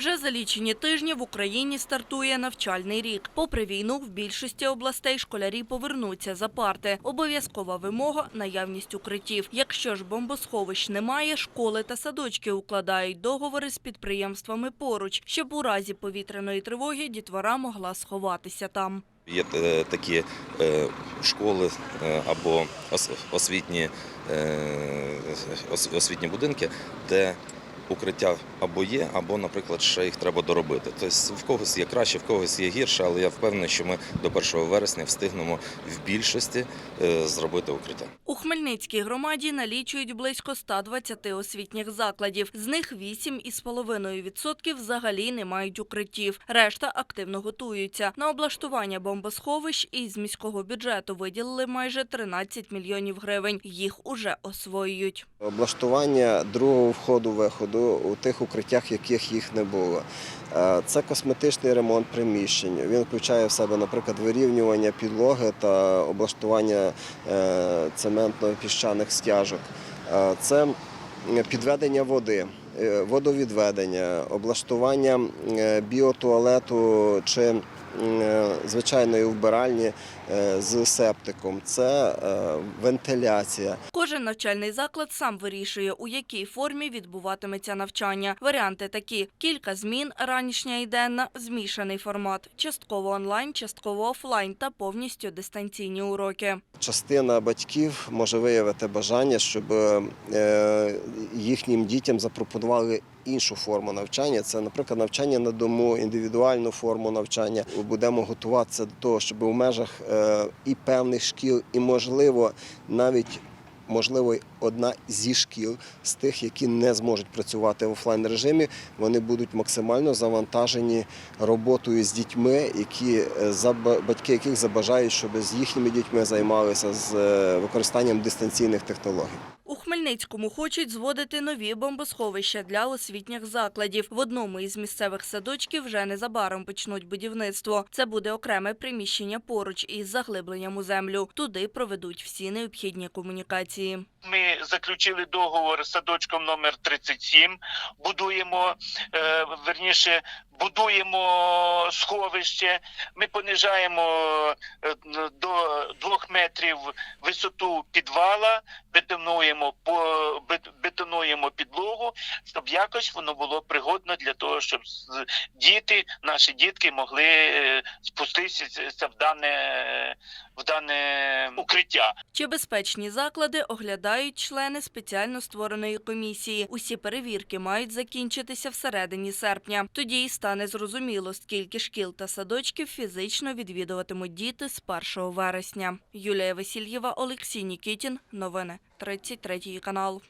Уже за лічені тижні в Україні стартує навчальний рік. Попри війну, в більшості областей школярі повернуться за парти. Обов'язкова вимога – наявність укриттів. Якщо ж бомбосховищ немає, школи та садочки укладають договори з підприємствами поруч, щоб у разі повітряної тривоги дітвора могла сховатися там. Є е, такі е, школи е, або освітні, освітні будинки, де укриття або є, або, наприклад, ще їх треба доробити. Тобто в когось є краще, в когось є гірше, але я впевнений, що ми до 1 вересня встигнемо в більшості е, зробити укриття. У Хмельницькій громаді налічують близько 120 освітніх закладів. З них 8,5% взагалі не мають укриттів. Решта активно готуються. На облаштування бомбосховищ із міського бюджету виділили майже 13 мільйонів гривень. Їх уже освоюють. Облаштування другого входу-виходу у тих укриттях, яких їх не було. Е, Це косметичний ремонт приміщень. Він включає в себе, наприклад, вирівнювання підлоги та облаштування е, цементно-піщаних стяжок. Е, Це підведення води, водовідведення, облаштування е, біотуалету чи е, звичайної вбиральні е, з септиком. Це е, вентиляція. Кожен навчальний заклад сам вирішує, у якій формі відбуватиметься навчання. Варіанти такі: кілька змін, ранішня і денна, змішаний формат, частково онлайн, частково офлайн та повністю дистанційні уроки. Частина батьків може виявити бажання, щоб е, їхнім дітям запропонували іншу форму навчання. Це, наприклад, навчання на дому, індивідуальну форму навчання. Будемо готуватися до того, щоб у межах е, і певних шкіл, і можливо навіть. Можливо, одна зі шкіл з тих, які не зможуть працювати в офлайн режимі, вони будуть максимально завантажені роботою з дітьми, які е, батьки яких забажають, щоб з їхніми дітьми займалися з е, використанням дистанційних технологій. Хмельницькому хочуть зводити нові бомбосховища для освітніх закладів. В одному із місцевих садочків вже незабаром почнуть будівництво. Це буде окреме приміщення поруч із заглибленням у землю. Туди проведуть всі необхідні комунікації. Ми заключили договор з садочком номер 37, будуємо, е, верніше, будуємо сховище. Ми понижаємо е, до двох метрів висоту підвала, бетонуємо по бетонуємо підлогу, щоб якось воно було пригодно для того, щоб діти, наші дітки могли е, спуститися в дане в дане укриття. Чи безпечні заклади оглядають члени спеціально створеної комісії. Усі перевірки мають закінчитися всередині серпня. Тоді й стане зрозуміло, скільки шкіл та садочків фізично відвідуватимуть діти з 1 вересня. Юлія Васильєва, Олексій Нікітін. Новини 33 канал.